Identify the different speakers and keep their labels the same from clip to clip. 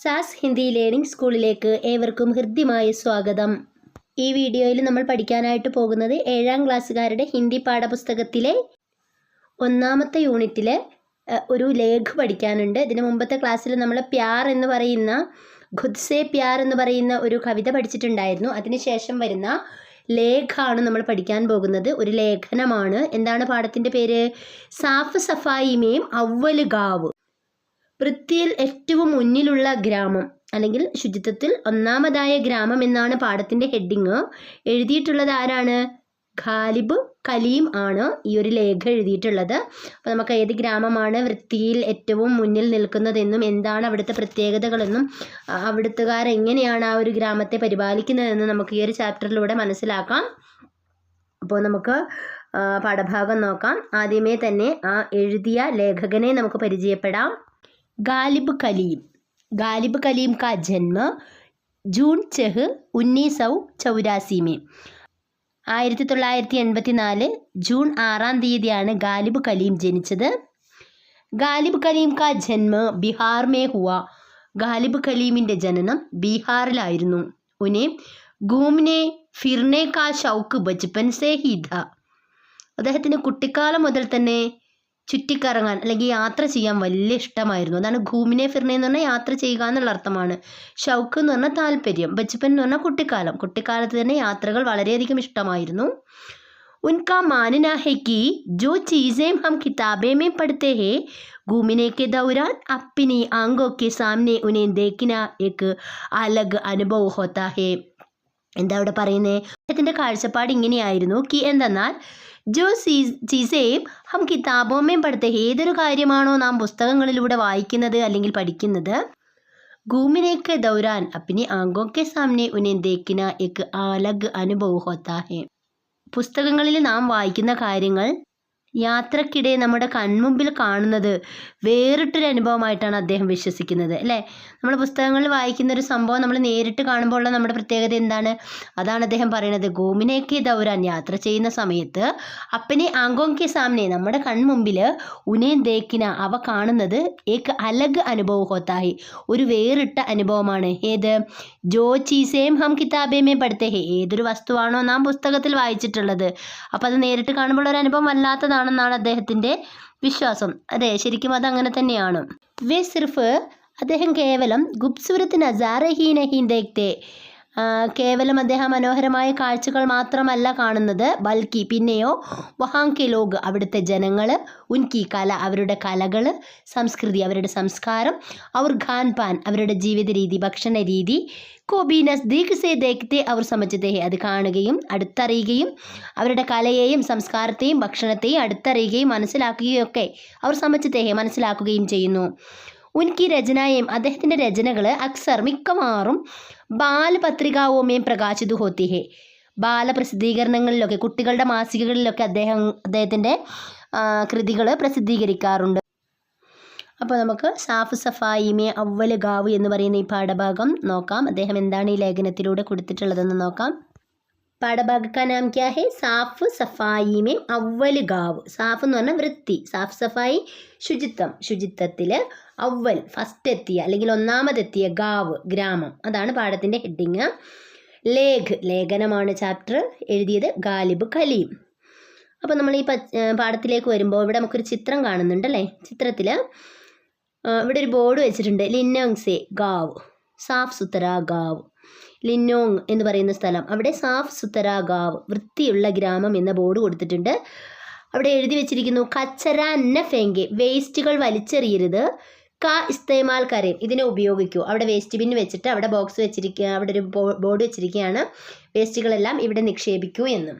Speaker 1: സാസ് Hindi learning സ്കൂളിലേക്ക് ഏവർക്കും ഹൃദ്യമായ സ്വാഗതം. ഈ വീഡിയോയിൽ നമ്മൾ പഠിക്കാനായിട്ട് പോകുന്നത് ഏഴാം ക്ലാസ്സുകാരുടെ ഹിന്ദി പാഠപുസ്തകത്തിലെ ഒന്നാമത്തെ യൂണിറ്റിലെ ഒരു ലേഖ് പഠിക്കാനുണ്ട്. ഇതിന് മുമ്പത്തെ ക്ലാസ്സിൽ നമ്മൾ പ്യാർ എന്ന് പറയുന്ന ഖുദ്സെ പ്യാർ എന്ന് പറയുന്ന ഒരു കവിത പഠിച്ചിട്ടുണ്ടായിരുന്നു. അതിനുശേഷം വരുന്ന ലേഖാണ് നമ്മൾ പഠിക്കാൻ പോകുന്നത്. ഒരു ലേഖനമാണ്. എന്താണ് പാഠത്തിന്റെ പേര്? സാഫ് സഫായിമേം അവൽ ഗാവ്. വൃത്തിയിൽ ഏറ്റവും മുന്നിലുള്ള ഗ്രാമം അല്ലെങ്കിൽ ശുചിത്വത്തിൽ ഒന്നാമതായ ഗ്രാമം എന്നാണ് പാഠത്തിന്റെ ഹെഡിങ്. എഴുതിയിട്ടുള്ളത് ആരാണ്? ഖാലിബ് കലീം ആണ് ഈ ഒരു ലേഖ എഴുതിയിട്ടുള്ളത്. അപ്പോൾ നമുക്ക് ഏത് ഗ്രാമമാണ് വൃത്തിയിൽ ഏറ്റവും മുന്നിൽ നിൽക്കുന്നതെന്നും എന്താണ് അവിടുത്തെ പ്രത്യേകതകളെന്നും അവിടുത്തുകാർ എങ്ങനെയാണ് ആ ഒരു ഗ്രാമത്തെ പരിപാലിക്കുന്നതെന്നും നമുക്ക് ഈ ഒരു ചാപ്റ്ററിലൂടെ മനസ്സിലാക്കാം. അപ്പോൾ നമുക്ക് പാഠഭാഗം നോക്കാം. ആദ്യമേ തന്നെ ആ എഴുതിയ ലേഖകനെ നമുക്ക് പരിചയപ്പെടാം. ഗാലിബ് കലീം. ഗാലിബ് കലീം കാ ജന്മ ജൂൺ ചെഹ് ഉന്നീസ് സൗ ചൗരാസി മേ ആയിരത്തി തൊള്ളായിരത്തി എൺപത്തി നാല് ജൂൺ ആറാം തീയതിയാണ് ഗാലിബ് കലീം ജനിച്ചത്. ഗാലിബ് കലീം കാ ജന്മ ബിഹാർ മേ ഹുവ. ഗാലിബ് കലീമിന്റെ ജനനം ബീഹാറിലായിരുന്നു. ഉനെ ഗൂമിനെ ഫിർനെ കാ ഷൗക്ക് ബച്പൻ സേ ഹീധ അദ്ദേഹത്തിന്റെ കുട്ടിക്കാലം മുതൽ തന്നെ ചുറ്റിക്കറങ്ങാൻ അല്ലെങ്കിൽ യാത്ര ചെയ്യാൻ വലിയ ഇഷ്ടമായിരുന്നു. അതാണ് ഘൂമിനെ ഫിർണെ എന്ന് പറഞ്ഞാൽ യാത്ര ചെയ്യുക എന്നുള്ള അർത്ഥമാണ്. ഷൗക്ക് എന്ന് പറഞ്ഞാൽ താല്പര്യം ബച്ചപ്പൻ എന്ന് പറഞ്ഞാൽ കുട്ടിക്കാലം. കുട്ടിക്കാലത്ത് തന്നെ യാത്രകൾ വളരെയധികം ഇഷ്ടമായിരുന്നു. ഉൻകാ മാനന ജോ ചീസേം ഹം കിതാബേ മേ ഹേ. ഗൂമിനേക്ക് ദൗരാൻ അപ്പിനി ആങ്കോ കെ ഉനെ ദേക്കിന എക്ക് അലഗ് അനുഭവ് ഹോത്താഹേ എന്താ ഇവിടെ പറയുന്നത് അദ്ദേഹത്തിന്റെ കാഴ്ചപ്പാട് ഇങ്ങനെയായിരുന്നു. കി എന്തെന്നാൽ ജോ ചീസേം ഹം കിതാബോമേം പഠിത്ത ഏതൊരു കാര്യമാണോ നാം പുസ്തകങ്ങളിലൂടെ വായിക്കുന്നത് അല്ലെങ്കിൽ പഠിക്കുന്നത് घूमने ദൗരാൻ അപ്പിനി ആങ്കോ കെ സാമനെ ഉനെ ദേക്കിന എക്ക് അലഗ് അനുഭവ ഹോത്താ ഹെ പുസ്തകങ്ങളിൽ നാം വായിക്കുന്ന കാര്യങ്ങൾ യാത്രക്കിടെ നമ്മുടെ കൺമുമ്പിൽ കാണുന്നത് വേറിട്ടൊരു അനുഭവമായിട്ടാണ് അദ്ദേഹം വിശ്വസിക്കുന്നത് അല്ലേ? നമ്മൾ പുസ്തകങ്ങളിൽ വായിക്കുന്ന ഒരു സംഭവം നമ്മൾ നേരിട്ട് കാണുമ്പോൾ ഉള്ള നമ്മുടെ പ്രത്യേകത എന്താണ്? അതാണ് അദ്ദേഹം പറയുന്നത് ഗോമിനേക്ക് ദൗരാൻ യാത്ര ചെയ്യുന്ന സമയത്ത് അപ്പനെ ആങ്കോങ്കെ സാമനെ നമ്മുടെ കൺമുമ്പിൽ ഉനേൻ ദേക്കിന അവ കാണുന്നത് ഏക്ക് അലഗ് അനുഭവം ഹോത്തായി ഒരു വേറിട്ട അനുഭവമാണ്. ഏത്? ജോ ചീസേം ഹം കിതാബേമേ പഠിത്തേ ഏതൊരു വസ്തുവാണോ നാം പുസ്തകത്തിൽ വായിച്ചിട്ടുള്ളത്. അപ്പോൾ അത് നേരിട്ട് കാണുമ്പോൾ ഒരു അനുഭവം വല്ലാത്തതാണെന്നാണ് അദ്ദേഹത്തിന്റെ വിശ്വാസം. അതെ ശരിക്കും അത് അങ്ങനെ തന്നെയാണ്. വേ സിർഫ് അദ്ദേഹം കേവലം ഗുപ്സുരത്തിന് അസാറഹീനഹീൻ ദേഖ്തേ കേവലം അദ്ദേഹം മനോഹരമായ കാഴ്ചകൾ മാത്രമല്ല കാണുന്നത്. ബൽക്കി പിന്നെയോ വഹാങ്കെ ലോഗ് അവിടുത്തെ ജനങ്ങൾ ഉൻകി കല അവരുടെ കലകൾ സംസ്കൃതി അവരുടെ സംസ്കാരം അവർ ഖാൻ പാൻ അവരുടെ ജീവിത രീതി ഭക്ഷണ രീതി കോബി നസ്ദീഖ് സേ അവർ സമച്ചതേ അത് കാണുകയും അടുത്തറിയുകയും അവരുടെ കലയെയും സംസ്കാരത്തെയും ഭക്ഷണത്തെയും അടുത്തറിയുകയും മനസ്സിലാക്കുകയും ഒക്കെ അവർ സമച്ചതേ മനസ്സിലാക്കുകയും ചെയ്യുന്നു. ഉൻകി രചനയും അദ്ദേഹത്തിന്റെ രചനകൾ അക്സർ മിക്കവാറും ബാലപത്രികാവുമേം പ്രകാശിതു ഹോത്തി ഹേ ബാലപ്രസിദ്ധീകരണങ്ങളിലൊക്കെ കുട്ടികളുടെ മാസികകളിലൊക്കെ അദ്ദേഹം അദ്ദേഹത്തിന്റെ കൃതികൾ പ്രസിദ്ധീകരിക്കാറുണ്ട്. അപ്പോൾ നമുക്ക് സാഫ് സഫായിമെ അവൽ ഗാവ് എന്ന് പറയുന്ന ഈ പാഠഭാഗം നോക്കാം. അദ്ദേഹം എന്താണ് ഈ ലേഖനത്തിലൂടെ കൊടുത്തിട്ടുള്ളതെന്ന് നോക്കാം. പാഠഭാഗ കാ നാം ക്യാ സാഫ് സഫായി മേ അവൽ ഗാവ്. സാഫ് എന്ന് പറഞ്ഞാൽ വൃത്തി. സാഫ് സഫായി ശുചിത്വം. ശുചിത്വത്തിൽ അവൽ ഫസ്റ്റ് എത്തിയ അല്ലെങ്കിൽ ഒന്നാമതെത്തിയ ഗാവ് ഗ്രാമം. അതാണ് പാഠത്തിന്റെ ഹെഡിങ്. ലേഖ് ലേഖനമാണ് ചാപ്റ്റർ എഴുതിയത്. ഗാലിബ് കലീം. അപ്പോൾ നമ്മൾ ഈ പാഠത്തിലേക്ക് വരുമ്പോൾ ഇവിടെ നമുക്കൊരു ചിത്രം കാണുന്നുണ്ടല്ലേ ചിത്രത്തിൽ ഇവിടെ ഒരു ബോർഡ് വെച്ചിട്ടുണ്ട്. ലിന്നോങ്സെ ഗാവ്. സാഫ് സുത്തര ഗാവ്. ലിന്നോങ് എന്ന് പറയുന്ന സ്ഥലം. അവിടെ സാഫ് സുത്തര ഗാവ് വൃത്തിയുള്ള ഗ്രാമം എന്ന ബോർഡ് കൊടുത്തിട്ടുണ്ട്. അവിടെ എഴുതി വെച്ചിരിക്കുന്നു കച്ചര അന്ന ഫെങ്കെ വേസ്റ്റുകൾ വലിച്ചെറിയരുത്. ക ഇസ്തേമാൽ കരയും ഇതിനെ ഉപയോഗിക്കൂ. അവിടെ വേസ്റ്റ് ബിൻ വെച്ചിട്ട് അവിടെ ബോക്സ് വെച്ചിരിക്കുക അവിടെ ഒരു ബോർഡ് വെച്ചിരിക്കുകയാണ് വേസ്റ്റുകളെല്ലാം ഇവിടെ നിക്ഷേപിക്കൂ എന്ന്.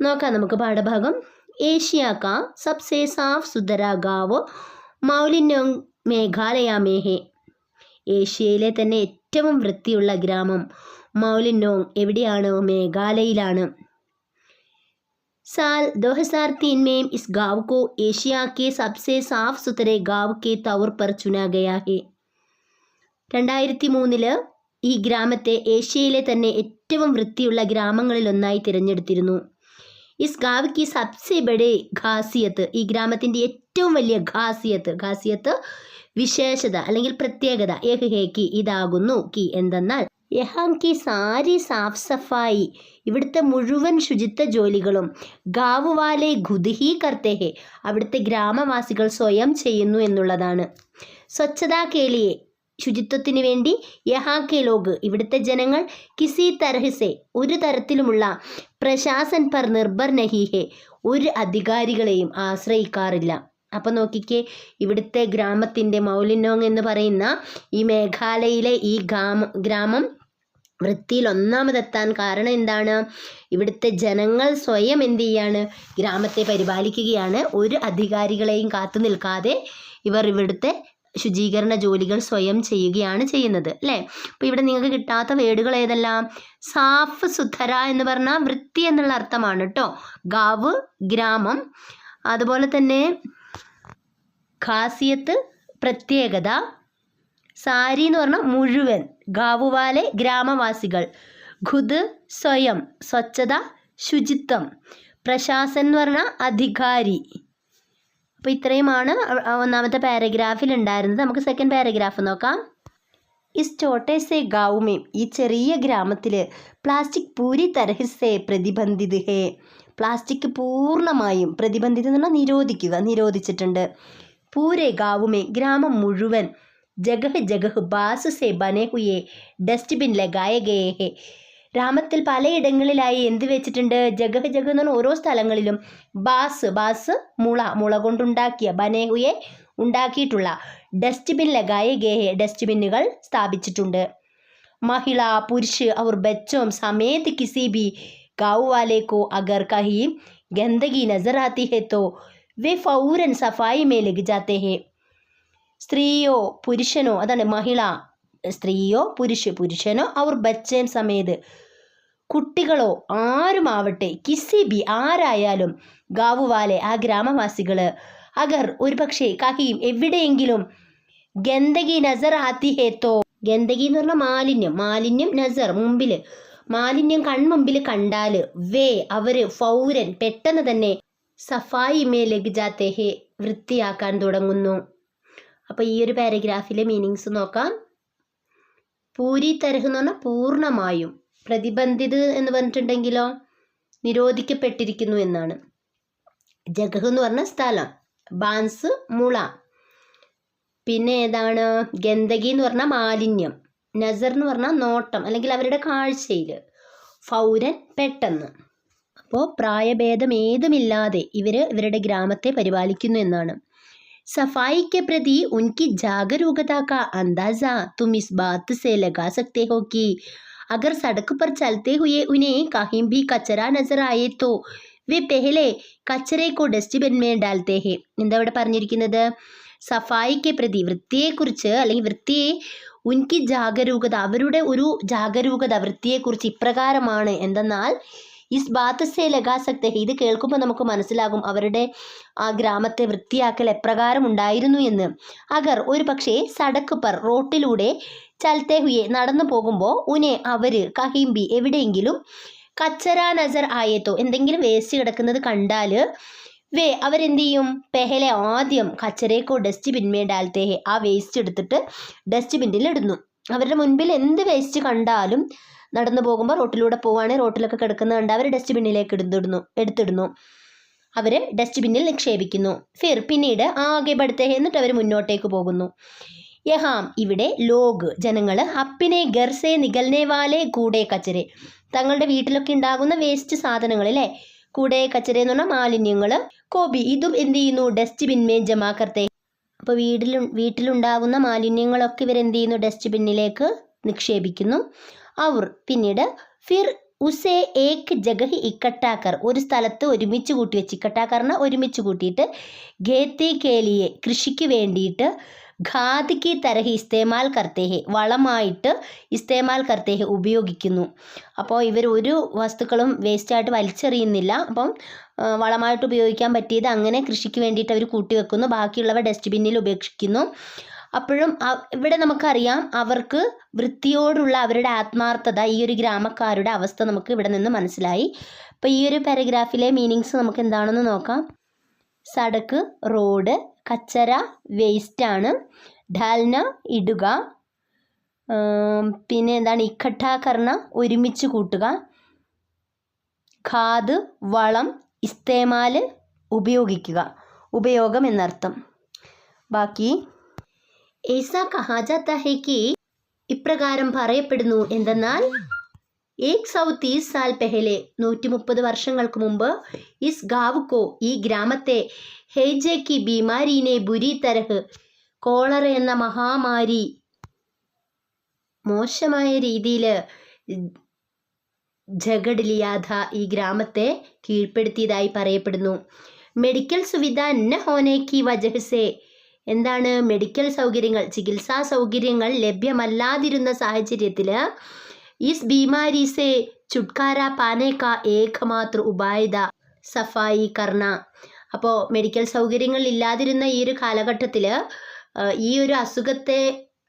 Speaker 1: നോക്കാം നമുക്ക് പാഠഭാഗം. ഏഷ്യ കാ സബ്സെ സാഫ് സുന്ദര ഗാവ് മൗലിനോങ് മേഘാലയ മേഹെ. ഏഷ്യയിലെ തന്നെ ഏറ്റവും വൃത്തിയുള്ള ഗ്രാമം മൗലിനോങ് എവിടെയാണ് മേഘാലയയിലാണ് साल 2003 में इस गांव को एशिया के सबसे साफ सुथरे गांव के तौर पर चुना गया है രണ്ടായിരത്തി മൂന്നില് ഈ ഗ്രാമത്തെ ഏഷ്യയിലെ തന്നെ ഏറ്റവും വൃത്തിയുള്ള ഗ്രാമങ്ങളിലൊന്നായി തിരഞ്ഞെടുത്തിരുന്നു ഇസ് ഗാവ് കി സബ്സെ ബഡേ ഖാസിയത്ത് ഈ ഗ്രാമത്തിൻ്റെ ഏറ്റവും വലിയ ഖാസിയത്ത് ഖാസിയത്ത് വിശേഷത അല്ലെങ്കിൽ പ്രത്യേകത. യഹ്ഹേക്ക് ഇതാകുന്നു. കി എന്തെന്നാൽ യഹാങ്കി സാരി സാഫ് സഫായി. ഇവിടുത്തെ മുഴുവൻ ശുചിത്വ ജോലികളും ഗാവുവാലെ ഖുദ്ഹി കർത്തേഹെ അവിടുത്തെ ഗ്രാമവാസികൾ സ്വയം ചെയ്യുന്നു എന്നുള്ളതാണ്. സ്വച്ഛതാ കേളിയെ. ശുചിത്വത്തിന് വേണ്ടി യഹാ കെ ലോഗ്. ഇവിടുത്തെ ജനങ്ങൾ കിസി തർഹിസെ ഒരു തരത്തിലുമുള്ള പ്രശാസൻ പർ നിർഭർ നഹീഹെ ഒരു അധികാരികളെയും ആശ്രയിക്കാറില്ല. അപ്പം നോക്കിക്കേ ഇവിടുത്തെ ഗ്രാമത്തിന്റെ മൗലിനോങ് എന്ന് പറയുന്ന ഈ മേഘാലയയിലെ ഈ ഗ്രാമം ഗ്രാമം വൃത്തിയിൽ ഒന്നാമതെത്താൻ കാരണം എന്താണ്? ഇവിടുത്തെ ജനങ്ങൾ സ്വയം എന്ത് ചെയ്യാണ്? ഗ്രാമത്തെ പരിപാലിക്കുകയാണ്. ഒരു അധികാരികളെയും കാത്തു നിൽക്കാതെ ഇവർ ഇവിടുത്തെ ശുചീകരണ ജോലികൾ സ്വയം ചെയ്യുകയാണ് ചെയ്യുന്നത് അല്ലേ? അപ്പോൾ ഇവിടെ നിങ്ങൾക്ക് കിട്ടാത്ത വേർഡുകൾ ഏതെല്ലാം? സാഫ് സുധര എന്ന് പറഞ്ഞാൽ വൃത്തി എന്നുള്ള അർത്ഥമാണ് കേട്ടോ. ഗാവ് ഗ്രാമം. അതുപോലെ തന്നെ ഖാസിയത്ത് പ്രത്യേകത. സാരി എന്ന് പറഞ്ഞാൽ മുഴുവൻ ഗാവുവാലെ ഗ്രാമവാസികൾ. ഖുദ് സ്വയം സ്വച്ഛത ശുചിത്വം. പ്രശാസൻ എന്ന് പറഞ്ഞാൽ അധികാരി. അപ്പോൾ ഇത്രയുമാണ് ഒന്നാമത്തെ പാരഗ്രാഫിൽ ഉണ്ടായിരുന്നത്. നമുക്ക് സെക്കൻഡ് പാരഗ്രാഫ് നോക്കാം. ഇസ് ചോട്ടെ സെ ഗാവുമേം ഈ ചെറിയ ഗ്രാമത്തിൽ പ്ലാസ്റ്റിക് പൂരി തരഹിസെ പ്രതിബന്ധിത് ഹേ. പ്ലാസ്റ്റിക് പൂർണമായും പ്രതിബന്ധിത എന്ന് പറഞ്ഞാൽ നിരോധിക്കുക നിരോധിച്ചിട്ടുണ്ട്. പൂരെ ഗാവുമേ ഗ്രാമം മുഴുവൻ. ജഗഹ് ജഗഹ് ബാസുസെ ബനേഹുയെ ഡസ്റ്റ്ബിൻ ലഗായ ഗ്രാമത്തിൽ പലയിടങ്ങളിലായി എന്ത് വെച്ചിട്ടുണ്ട്? ജഗഹ് ജഗഹ് എന്ന് പറഞ്ഞാൽ ഓരോ സ്ഥലങ്ങളിലും ബാസ് ബാസ് മുള മുള കൊണ്ടുണ്ടാക്കിയ ബനേഹുയെ ഉണ്ടാക്കിയിട്ടുള്ള ഡസ്റ്റ്ബിൻ ലഗായ ഗേഹെ ഡസ്റ്റ്ബിന്നുകൾ സ്ഥാപിച്ചിട്ടുണ്ട്. മഹിള പുരുഷ് അവർ ബച്ചോം സമേത് കിസി ബി ഗാവ് അഗർ കഹീം ഗന്ദഗി നസറാത്തിഹെത്തോ वे फौरन सफाई में लग जाते हैं സ്ത്രീയോ പുരുഷനോ അതാണ് മഹിള സ്ത്രീയോ പുരുഷ പുരുഷനോ അവർ ബച്ചയും സമേത് കുട്ടികളോ ആരുമാവട്ടെ കിസി ബി ആരായാലും ഗാവുവാലെ ആ ഗ്രാമവാസികൾ അഗർ ഒരു പക്ഷേ കഹിയും എവിടെയെങ്കിലും ഗന്ദഗി നസർ ആത്തി ഹേത്തോ ഗന്ദഗി എന്ന് പറഞ്ഞാൽ മാലിന്യം മാലിന്യം നസർ മുമ്പിൽ മാലിന്യം കൺമുമ്പിൽ കണ്ടാൽ വേ അവര് ഫൗരൻ പെട്ടെന്ന് തന്നെ സഫായി മേ ലഗിജാത്തെ ഹെ വൃത്തിയാക്കാൻ തുടങ്ങുന്നു. അപ്പോൾ ഈ ഒരു പാരഗ്രാഫിലെ മീനിങ്സ് നോക്കാം. പൂരി തരഹ് എന്ന് പറഞ്ഞാൽ പൂർണമായും പ്രതിബന്ധിത് എന്ന് പറഞ്ഞിട്ടുണ്ടെങ്കിലോ നിരോധിക്കപ്പെട്ടിരിക്കുന്നു എന്നാണ്. ജഗഹ് എന്ന് പറഞ്ഞ സ്ഥലം ബാൻസ് മുള. പിന്നെ ഏതാണ്? ഗന്ദഗി എന്ന് പറഞ്ഞാൽ മാലിന്യം. നസർ എന്ന് പറഞ്ഞാൽ നോട്ടം അല്ലെങ്കിൽ അവരുടെ കാഴ്ചയിൽ ഫൗരൻ പെട്ടെന്ന്. അപ്പോൾ പ്രായഭേദം ഏതുമില്ലാതെ ഇവർ ഇവരുടെ ഗ്രാമത്തെ പരിപാലിക്കുന്നു എന്നാണ് सफाई के प्रति उनकी जागरूकता का अंदाजा तुम इस बात से लगा सकते हो कि अगर सड़क पर चलते हुए उन्हें कहीं भी कचरा नजर आए तो वे पहले കച്ചറെ को ഡസ്റ്റ്ബിൻ में डालते हैं എന്താ ഇവിടെ പറഞ്ഞിരിക്കുന്നത് സഫായിക്ക് പ്രതി വൃത്തിയെക്കുറിച്ച് അല്ലെങ്കിൽ വൃത്തിയെ ഉൻകി ജാഗരൂകത അവരുടെ ഒരു ജാഗരൂകത വൃത്തിയെക്കുറിച്ച് ഇപ്രകാരമാണ് എന്തെന്നാൽ ഇസ് ബാത്തസെ ലഗാസക്തെ. ഇത് കേൾക്കുമ്പോൾ നമുക്ക് മനസ്സിലാകും അവരുടെ ആ ഗ്രാമത്തെ വൃത്തിയാക്കൽ എപ്രകാരം ഉണ്ടായിരുന്നു എന്ന്. അഗർ ഒരു പക്ഷേ സടക്ക് പർ റോട്ടിലൂടെ ചലത്തെ ഹുയെ നടന്നു പോകുമ്പോൾ ഉനെ അവർ കഹിംബി എവിടെയെങ്കിലും കച്ചറ നസർ ആയേത്തോ. എന്തെങ്കിലും വേസ്റ്റ് കിടക്കുന്നത് കണ്ടാൽ വേ അവരെന്ത് ചെയ്യും പെഹലെ ആദ്യം കച്ചരേക്കോ ഡസ്റ്റ്ബിൻ മേ ഡാൽത്തേഹെ. ആ വേസ്റ്റ് എടുത്തിട്ട് ഡസ്റ്റ്ബിന്നിൽ ഇടുന്നു. അവരുടെ മുൻപിൽ എന്ത് വേസ്റ്റ് കണ്ടാലും നടന്നു പോകുമ്പോൾ റോട്ടിലൂടെ പോവുകയാണെങ്കിൽ റോട്ടിലൊക്കെ കിടക്കുന്നത് കണ്ട് അവർ ഡസ്റ്റ്ബിന്നിലേക്ക് എടുത്തിടുന്നു. എടുത്തിടുന്നു അവർ ഡസ്റ്റ്ബിന്നിൽ നിക്ഷേപിക്കുന്നു. ഫിർ പിന്നീട് ആകെ പഠിത്തേ എന്നിട്ട് അവർ മുന്നോട്ടേക്ക് പോകുന്നു. യഹാം ഇവിടെ ലോഗ് ജനങ്ങൾ അപ്പിനെ ഗർസെ നികൽനെ വാലെ കൂടെ കച്ചരെ. തങ്ങളുടെ വീട്ടിലൊക്കെ ഉണ്ടാകുന്ന വേസ്റ്റ് സാധനങ്ങൾ അല്ലേ? കൂടെ കച്ചര എന്ന് പറഞ്ഞാൽ മാലിന്യങ്ങൾ കോബി ഇതും എന്ത് ചെയ്യുന്നു? ഡസ്റ്റ്ബിന്മേ ജമാക്കർത്തെ അപ്പോൾ വീട്ടിൽ വീട്ടിലുണ്ടാകുന്ന മാലിന്യങ്ങളൊക്കെ ഇവരെന്ത് ചെയ്യുന്നു ഡസ്റ്റ്ബിന്നിലേക്ക് നിക്ഷേപിക്കുന്നു. അവർ പിന്നീട് ഫിർ ഉസേ ഏക് ജഗഹ് ഇക്കട്ടാക്കർ. ഒരു സ്ഥലത്ത് ഒരുമിച്ച് കൂട്ടി വെച്ച്. ഇക്കട്ടാക്കറിനെ ഒരുമിച്ച് കൂട്ടിയിട്ട് ഖേത്തി കേലിയെ കൃഷിക്ക് വേണ്ടിയിട്ട് ഖാദ് കി തരഹി ഇസ്തേമാൽ കർത്തേഹെ വളമായിട്ട് ഇസ്തേമാൽ കർത്തേഹെ ഉപയോഗിക്കുന്നു. അപ്പോൾ ഇവർ ഒരു വസ്തുക്കളും വേസ്റ്റായിട്ട് വലിച്ചെറിയുന്നില്ല. അപ്പം വളമായിട്ട് ഉപയോഗിക്കാൻ പറ്റിയത് അങ്ങനെ കൃഷിക്ക് വേണ്ടിയിട്ട് അവർ കൂട്ടിവെക്കുന്നു. ബാക്കിയുള്ളവ ഡസ്റ്റ്ബിന്നിൽ ഉപേക്ഷിക്കുന്നു. അപ്പോഴും ഇവിടെ നമുക്കറിയാം അവർക്ക് വൃത്തിയോടുള്ള അവരുടെ ആത്മാർത്ഥത ഈ ഒരു ഗ്രാമക്കാരുടെ അവസ്ഥ നമുക്ക് ഇവിടെ നിന്ന് മനസ്സിലായി. അപ്പോൾ ഈ ഒരു പാരഗ്രാഫിലെ മീനിങ്സ് നമുക്ക് എന്താണെന്ന് നോക്കാം. സടക്ക് റോഡ് കച്ചറ വേസ്റ്റാണ് ഡാൽന ഇടുക. പിന്നെ എന്താണ്? ഇക്കട്ടാകർണ ഒരുമിച്ച് കൂട്ടുക. ഖാദ് വളം ഇസ്തേമാൽ ഉപയോഗിക്കുക. ഉപയോഗം എന്നർത്ഥം. ബാക്കി. ഏസ കഹാജാത്ത ഹെ ഇപ്രകാരം പറയപ്പെടുന്നു എന്തെന്നാൽ ഏക് സൗ തീസ് സാൽ പെഹലെ നൂറ്റി മുപ്പത് വർഷങ്ങൾക്ക് മുമ്പ് ഇസ് ഗാവുക്കോ ഈ ഗ്രാമത്തെ ഹേജെ ബിമാരിനെ ബുരി തരഹ് കോളറ എന്ന മഹാമാരി മോശമായ രീതിയിൽ ജഗഡ്ലിയാധ ഈ ഗ്രാമത്തെ കീഴ്പ്പെടുത്തിയതായി പറയപ്പെടുന്നു. മെഡിക്കൽ സുവിധ ന ഹോനേക്കി കി വജഹ് സെ എന്താണ് മെഡിക്കൽ സൗകര്യങ്ങൾ? ചികിത്സാ സൗകര്യങ്ങൾ ലഭ്യമല്ലാതിരുന്ന സാഹചര്യത്തിൽ ഈസ് ബീമാരിസെ ചുട്കാര പാനേക്ക ഏകമാത്ര ഉപായത സഫായി കർണ. അപ്പോൾ മെഡിക്കൽ സൗകര്യങ്ങൾ ഇല്ലാതിരുന്ന ഈ ഒരു കാലഘട്ടത്തിൽ ഈ ഒരു അസുഖത്തെ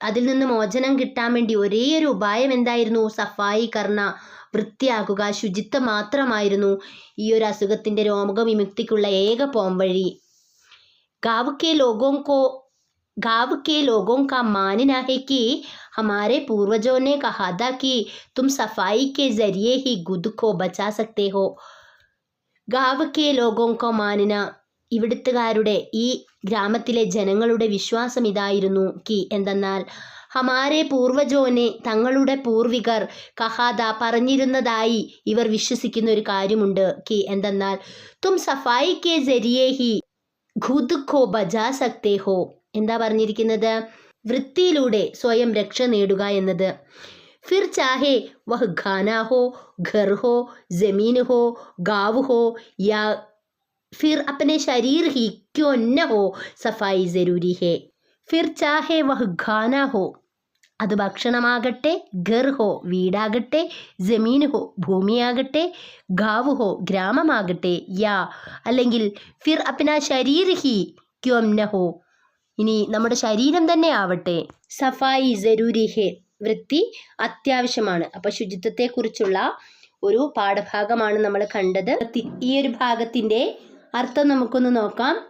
Speaker 1: അതിൽ നിന്ന് മോചനം കിട്ടാൻ വേണ്ടി ഒരേ ഒരു ഉപായം എന്തായിരുന്നു സഫായി കർണ വൃത്തിയാക്കുക ശുചിത്വം മാത്രമായിരുന്നു ഈ ഒരു അസുഖത്തിൻ്റെ രോഗവിമുക്തിക്കുള്ള ഏക പോംവഴി गांव के लोगों को गांव के लोगों का मानना है कि हमारे पूर्वजों ने कहा था कि तुम सफाई के जरिए ही गुद को बचा सकते हो ഗാവ് ലോകോങ്കോ മാനന ഇവിടുത്തുകാരുടെ ഈ ഗ്രാമത്തിലെ ജനങ്ങളുടെ വിശ്വാസം ഇതായിരുന്നു കി. എന്തെന്നാൽ ഹമാരെ പൂർവജോനെ തങ്ങളുടെ പൂർവികർ കഹാദ പറഞ്ഞിരുന്നതായി ഇവർ വിശ്വസിക്കുന്ന ഒരു കാര്യമുണ്ട് കി. എന്തെന്നാൽ തും സഫായി കെ ജരിയേ ഹി ഖുദ് ഖോ ബജാ സക്തേ ഹോ എന്താ പറഞ്ഞിരിക്കുന്നത്? വൃത്തിയിലൂടെ സ്വയം രക്ഷ നേടുക എന്നത്. ഫിർ चाहे वह खाना हो घर हो ज़मीन हो ഗാവ് हो या फिर अपने शरीर ही क्यों न हो सफाई ज़रूरी है। फिर चाहे वह खाना हो അത് ഭക്ഷണമാകട്ടെ ഗർ ഹോ വീടാകട്ടെ ജമീൻ ഹോ ഭൂമിയാകട്ടെ ഗാവ് ഹോ ഗ്രാമമാകട്ടെ യാ അല്ലെങ്കിൽ ഫിർ അപ്ന ശരീർ ഹി ക്യോം ന ഹോ ഇനി നമ്മുടെ ശരീരം തന്നെ ആവട്ടെ സഫായി ജരൂരി ഹെ വൃത്തി അത്യാവശ്യമാണ്. അപ്പോൾ ശുചിത്വത്തെക്കുറിച്ചുള്ള ഒരു പാഠഭാഗമാണ് നമ്മൾ കണ്ടത്. ഈ ഒരു ഭാഗത്തിന്റെ അർത്ഥം നമുക്കൊന്ന് നോക്കാം.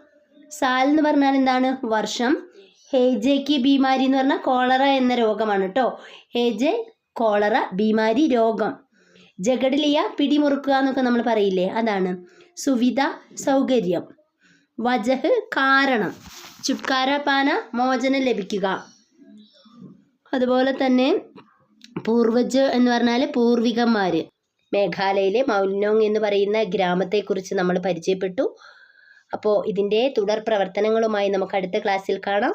Speaker 1: സാൽ എന്ന് പറഞ്ഞാൽ എന്താണ്? വർഷം. ഹേജയ്ക്ക് ബീമാരി എന്ന് പറഞ്ഞാൽ കോളറ എന്ന രോഗമാണ് കേട്ടോ ഹേജെ കോളറ ബീമാരി രോഗം. ജഗഡലിയ പിടിമുറുക്കുക എന്നൊക്കെ നമ്മൾ പറയില്ലേ? അതാണ്. സുവിധ സൗകര്യം. വജഹ് കാരണം. ചുട്കാര പാന മോചനം ലഭിക്കുക. അതുപോലെ തന്നെ പൂർവജ് എന്ന് പറഞ്ഞാൽ പൂർവികന്മാർ മേഘാലയയിലെ മൗനോങ് എന്ന് പറയുന്ന ഗ്രാമത്തെക്കുറിച്ച് നമ്മൾ പരിചയപ്പെട്ടു. അപ്പോൾ ഇതിന്റെ തുടർ പ്രവർത്തനങ്ങളുമായി നമുക്ക് അടുത്ത ക്ലാസ്സിൽ കാണാം.